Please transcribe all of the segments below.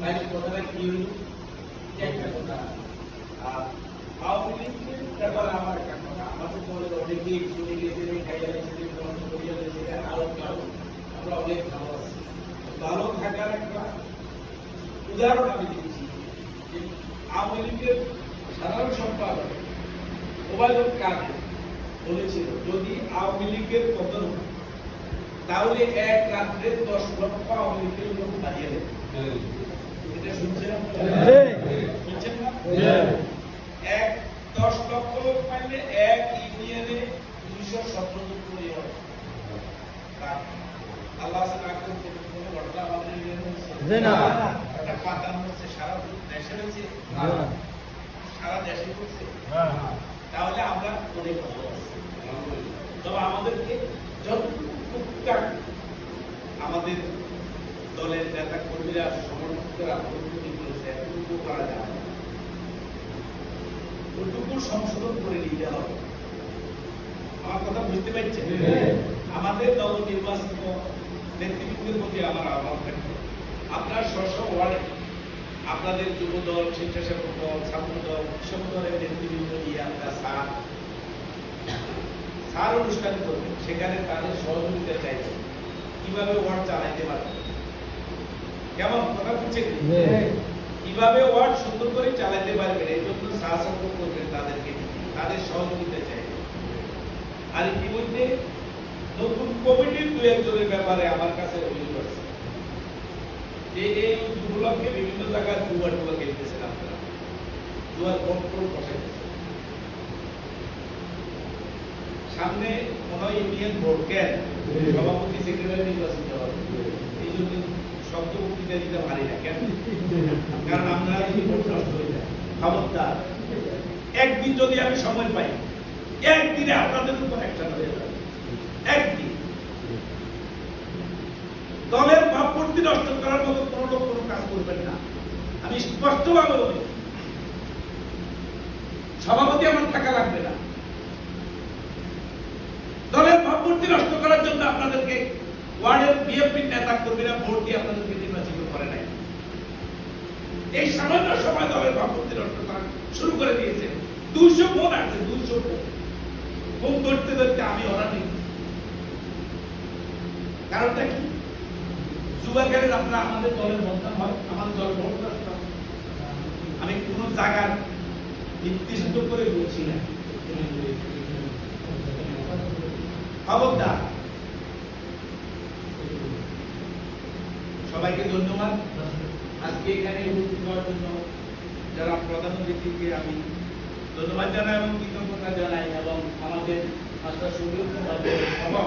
বাইরে কথাটা কি হলো একটা কথা আর আওয়ামী লীগের আমার একটা কথা আমাদের দলের অনেকেই আলোক ভালো আমরা অনেক ভালো ভালো থাকার একটা উদাহরণ আমি দিচ্ছি যে আওয়ামী সাধারণ সম্পাদক ওবায়দুল কাদের বলেছিল, যদি আওয়ামী লীগের পতন তাহলে এক রাত্রে দশ লক্ষ আওয়ামী লীগের লোক দাঁড়িয়ে দেবে এক দশ লক্ষ লোক পাইলে এক ইউনিয়নে দুইশো সতেরো জন করে? আল্লাহ আসলে করতে কোনো ঘটনা আমাদের ইউনিয়নে হচ্ছে না। একটা পাতানো হচ্ছে সারা দেশে সারা দেশে করছে তাহলে আমরা অনেক ভালো আছি। তবে আমাদেরকে আমাদের দলের নেতা কর্মীরা, সমর্থকরা প্রস্তুতি করেছে এতটুকু করা যায়। ওটুকু সংশোধন করে নিতে হবে। আমার কথা বুঝতে পারছেন। আমাদের নবনির্বাচিত নেতৃবৃন্দের প্রতি আমার আহ্বান থাকবে। আপনার স্ব ওয়ার্ডে আপনাদের যুব দল স্বেচ্ছাসেবক দল ছাত্র দল কৃষক দলের নেতৃবৃন্দ নিয়ে আপনারা সার সার অনুষ্ঠান করবেন। সেখানে তাদের সহযোগিতা চাইবেন। কীভাবে ওয়ার্ড চালাইতে পারবেন? কেমন কথা বুঝছেন। কীভাবে ওয়ার্ড সুন্দর করে চালাতে পারবেন? এই জন্য সাহায্য করবেন তাদেরকে। তাদের সহযোগিতা চাইবেন আর ইতিমধ্যে নতুন কমিটির দু একজনের ব্যাপারে আমার কাছে অভিযোগ আছে। যে এই উপলক্ষে বিভিন্ন জায়গায় জুয়া টুয়া খেলতেছেন আপনারা। জুয়ার কন্ট্রোল বসাইতেছেন। সামনে মনে হয় ইন্ডিয়ান ভোট কেন সভাপতি সেক্রেটারি নির্বাচিত হবে। এই জন্য শব্দ বক্তৃতা দিতে পারি না, কেন? কারণ আমরা যদি নষ্ট একদিন যদি আমি সময় পাই, একদিনে আপনাদের উপর একটা হয়ে যাবে। একদিন। দলের ভাবমূর্তি নষ্ট করার মতো কোনো লোক কোনো কাজ করবেন না। আমি স্পষ্টভাবে বলি, সভাপতি আমার থাকা লাগবে না। দলের ভাবমূর্তি নষ্ট করার জন্য আপনাদেরকে ওয়ার্ডের বিএনপি নেতা কর্মীরা ভোট দিয়ে আপনাদেরকে নির্বাচিত করে নাই। এই সামান্য সময় দলের ভাবমূর্তি নষ্ট করা শুরু করে দিয়েছে। দুইশো ফোন আছে দুইশো ফোন ফোন ধরতে ধরতে আমি নেই। কারণটা কি? যুবকের আপনারা আমাদের দলের বদনাম হয় আমাদের দল ভোট নষ্ট আমি কোন জায়গার নির্দিষ্ট করে বলছি না। খবরদার। সবাইকে ধন্যবাদ। আজকে এখানে উপস্থিত হওয়ার জন্য যারা প্রধান অতিথিকে আমি ধন্যবাদ জানাই এবং কৃতজ্ঞতা জানাই এবং আমাদের মাস্টার সুব্রত এবং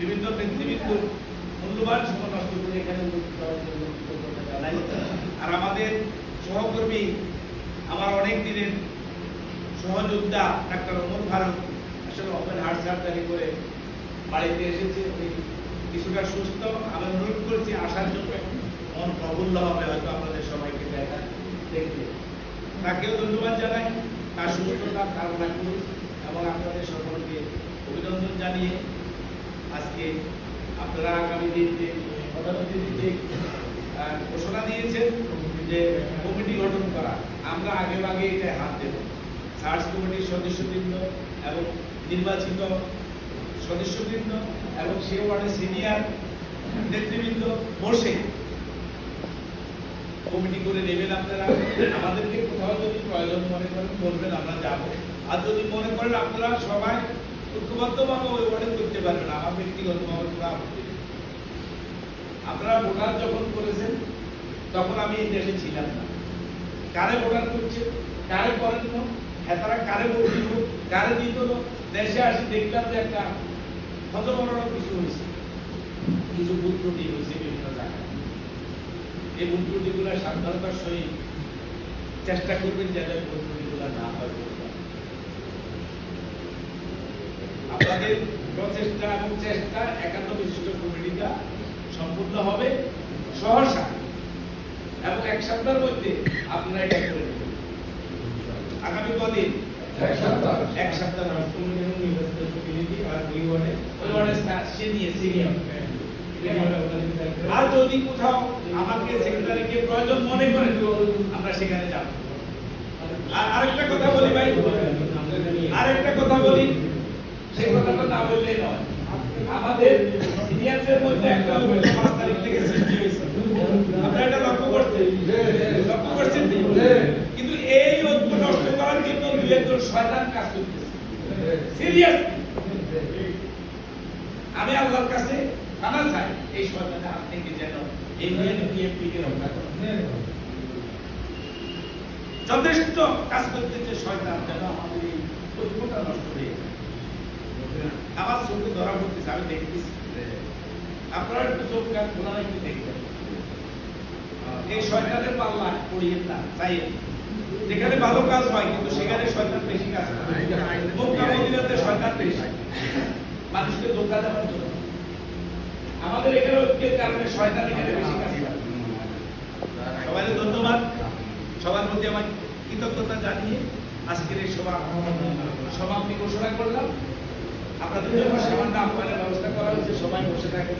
বিভিন্ন নেতৃবৃন্দ মূল্যবান সময় নষ্ট করে এখানে উপস্থিত হওয়ার জন্য কৃতজ্ঞতা জানাই। আর আমাদের সহকর্মী, আমার অনেক দিনের সহযোদ্ধা ডাক্তার অমর ভারত, আসলে ওপেন হার্ট সার্জারি করে বাড়িতে এসেছে। কিছুটা সুস্থ আমি অনুরোধ করছি আসার জন্য মন প্রফুল্ল হবে, হয়তো আপনাদের সবাইকে দেখা দেখতে তাকেও ধন্যবাদ জানাই, তার সুস্থতা কামনা করি এবং আপনাদের সকলকে অভিনন্দন জানিয়ে আজকে আপনারা আগামী দিন যে প্রধান অতিথি যে ঘোষণা দিয়েছেন, যে কমিটি গঠন করা, আমরা আগে আগে এটা হাত দেব। সার্চ কমিটির সদস্যবৃন্দ এবং নির্বাচিত সদস্যবৃন্দ এবং সে ওয়ার্ডের সিনিয়র নেতৃবৃন্দ বসে কমিটি করে নেবেন আপনারা। আমাদেরকে কোথাও যদি প্রয়োজন মনে করেন, বলবেন আমরা যাব। আর যদি মনে করেন আপনারা সবাই ঐক্যবদ্ধভাবে ওই ওয়ার্ডে করতে পারবেন আমার ব্যক্তিগতভাবে কোনো আপত্তি আপনারা ভোটার যখন করেছেন, তখন আমি এই দেশে ছিলাম না। কারে ভোটার করছে, কারে করেন না হ্যাঁ তারা কারে ভোট দিল, কারে দিত দেশে আসি দেখলাম যে একটা হতবরণ কিছু হয়েছে। কিছু দিয়ে হয়েছে বিভিন্ন জায়গায়। এই ভুল ত্রুটিগুলো সাবধানতার সহিত চেষ্টা করবেন যাতে ভুল ত্রুটিগুলো না হয়। আপনাদের প্রচেষ্টা এবং চেষ্টা একান্ত বিশিষ্ট কমিটিটা সম্পূর্ণ হবে সহসা। এবং এক সপ্তাহের মধ্যে আপনারা এটা করে আগামী কদিন আর যদি কোথাও আমাকে সেক্রেটারিকে প্রয়োজন মনে করেন আমরা সেখানে যাব আর আরেকটা কথা বলি ভাই আরেকটা কথা বলি সেই কথাটা না বললেই নয় আমাদের সিনিয়রদের মধ্যে একটা পাঁচ তারিখ থেকে সৃষ্টি হয়েছে আপনারা এটা লক্ষ্য করছেন তো? কিন্তু এই ঐক্য নষ্ট করার জন্য দুই একজন শয়তান কাজ করতেছে। সিরিয়াস আমি আল্লাহর কাছে ক্ষমা চাই, এই শয়তানের হাত থেকে যেন এই বিএনপি কে রক্ষা করে যথেষ্ট কাজ করতেছে শয়তান যেন আমাদের এই ঐক্যটা নষ্ট হয়ে যায়। আমার চোখে ধরা পড়তেছে, আমি দেখতেছি। আপনারা একটু চোখ কান খোলা একটু দেখবেন। এই শয়তানের পাল্লা পড়িয়ে না তাই যেখানে ভালো কাজ হয়, কিন্তু সেখানে শয়তান বেশি কাজ করে। মক্কা শয়তান বেশি। মানুষকে ধোকা দেওয়ার জন্য। আমাদের এখানে ঐক্যের কারণে শয়তান এখানে বেশি কাজ করে। সবাইকে ধন্যবাদ। সবার প্রতি আমার কৃতজ্ঞতা জানিয়ে আজকের এই সভা সমাপ্তি ঘোষণা করলাম। আপনাদের জন্য সামান্য আহ্বানের ব্যবস্থা করা হয়েছে। সবাই বসে থাকেন।